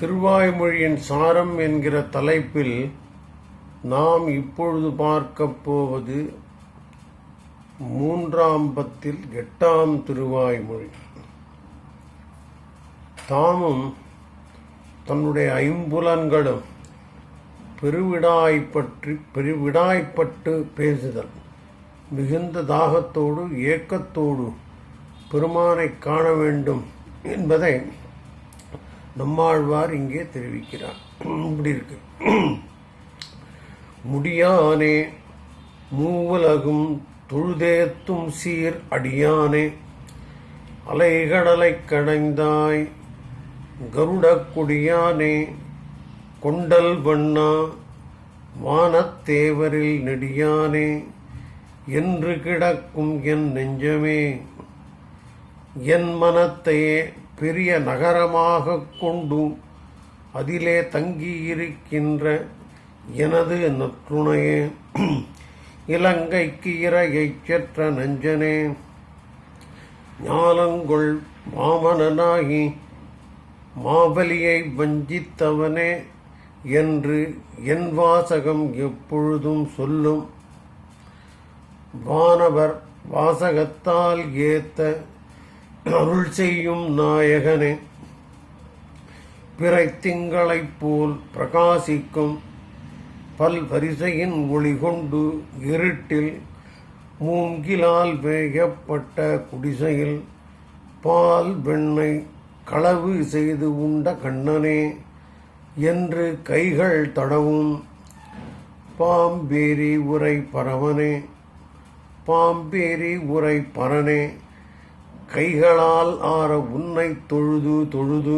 திருவாய்மொழியின் சாரம் என்கிற தலைப்பில் நாம் இப்பொழுது பார்க்கப் போவது மூன்றாம் பத்தில் எட்டாம் திருவாய்மொழி. தாமும் தன்னுடைய ஐம்புலன்களும் பெருவிடாய் பற்றி பெருவிடாய்ப்பட்டு பேசுதல் மிகுந்த தாகத்தோடு ஏக்கத்தோடு பெருமானை காண வேண்டும் என்பதை நம்மாழ்வார் இங்கே தெரிவிக்கிறார். இப்படி இருக்கு. முடியானே மூவலகும் தொழுதேத்தும் சீர் அடியானே அலைகடலைக் கடைந்தாய் கருடக் கொடியானே கொண்டல் வண்ணா வானத்தேவரில் நெடியானே என்று கிடக்கும் என் நெஞ்சமே என் மனத்தையே பெரிய நகரமாக கொண்டும் அதிலே தங்கியிருக்கின்ற எனது நற்றுணையே இலங்கைக்கு இரையைச் செற்ற நஞ்சனே ஞானங்கொள் மாமனனாகி மாபலியை வஞ்சித்தவனே என்று என் வாசகம் எப்பொழுதும் சொல்லும். வானவர் வாசகத்தால் ஏத்த அருள் செய்யும் நாயகனே பிறை திங்களைப் போல் பிரகாசிக்கும் பல்வரிசையின் ஒளி கொண்டு இருட்டில் மூங்கிலால் வேயப்பட்ட குடிசையில் பால் வெண்ணை களவு செய்து உண்ட கண்ணனே என்று கைகள் தடவும் பாம்பேரி உரை பரவனே பாம்பேரி உரை பரனே. கைகளால் ஆற உன்னை தொழுது தொழுது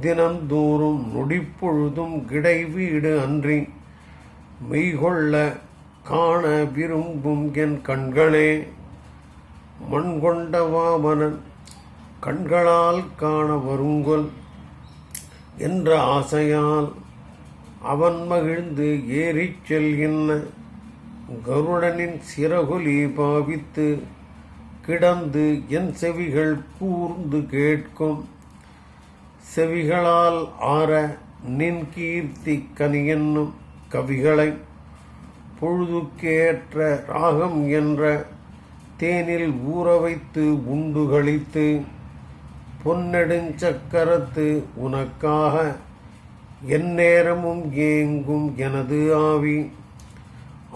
தினந்தோறும் நொடிப்பொழுதும் கிடை வீடு அன்றி மெய்கொள்ள காண விரும்பும் என் கண்களே மண் கொண்ட வாமனன் கண்களால் காண வருங்கொல் என்ற ஆசையால் அவன் மகிழ்ந்து ஏறிச் செல்கின்ற கருடனின் சிறகுலி பாவித்து கிடந்து என் செவிகள் கூர்ந்து கேட்கும். செவிகளால் ஆற நின் கீர்த்தி கனி என்னும் கவிகளை. பொழுதுக்கேற்ற ராகம் என்ற தேனில் ஊற வைத்து உண்டு கழித்து பொன்னெடுஞ்சக்கரத்து உனக்காக எந்நேரமும் ஏங்கும் எனது ஆவி.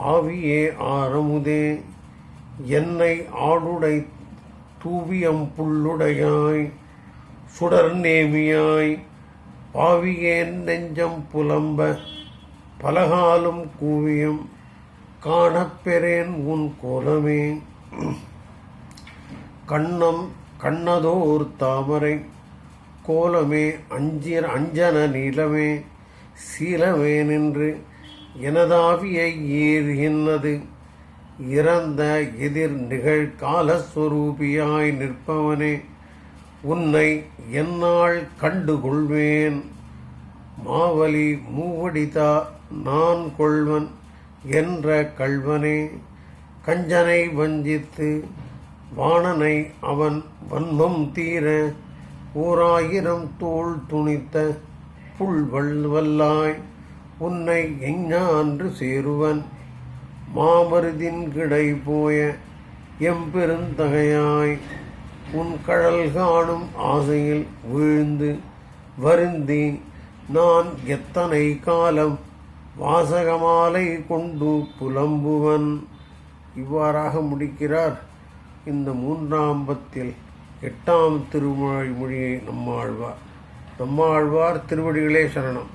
ஆவியே ஆரமுதே. என்னை ஆளுடை தூவியம் புல்லுடையாய் சுடர் நேமியாய் பாவியேன் நெஞ்சம் புலம்ப பலகாலும் கூவியம் காணப்பெறேன் உன் கோலமே. கண்ணம் கண்ணதோர் தாமரை கோலமே அஞ்சிர அஞ்சன நிலமே சீலமே நின்று எனதாவியை ஏறுகின்றது. இறந்த எதிர் நிகழ் காலஸ்வரூபியாய் நிற்பவனே உன்னை என்னால் கண்டுகொள்வேன். மாவலி மூவடிதா நான் கொள்வன் என்ற கள்வனே கஞ்சனை வஞ்சித்து வாணனை அவன் வன்மம் தீர ஓராயிரம் தோள் துணித்த புல்வல்வல்லாய் வல்லாய் உன்னை எஞ்ஞான்று சேருவன். மாமருதின் கிடை போய எம்பெருந்தகையாய் உன் கழல் காணும் ஆசையில் வீழ்ந்து வருந்தி நான் எத்தனை காலம் வாசகமாலை கொண்டு புலம்புவன்? இவ்வாறாக முடிக்கிறார். இந்த மூன்றாம் பத்தில் எட்டாம் திருமொழி மொழியை நம்மாழ்வார். நம்மாழ்வார் திருவடிகளே சரணம்.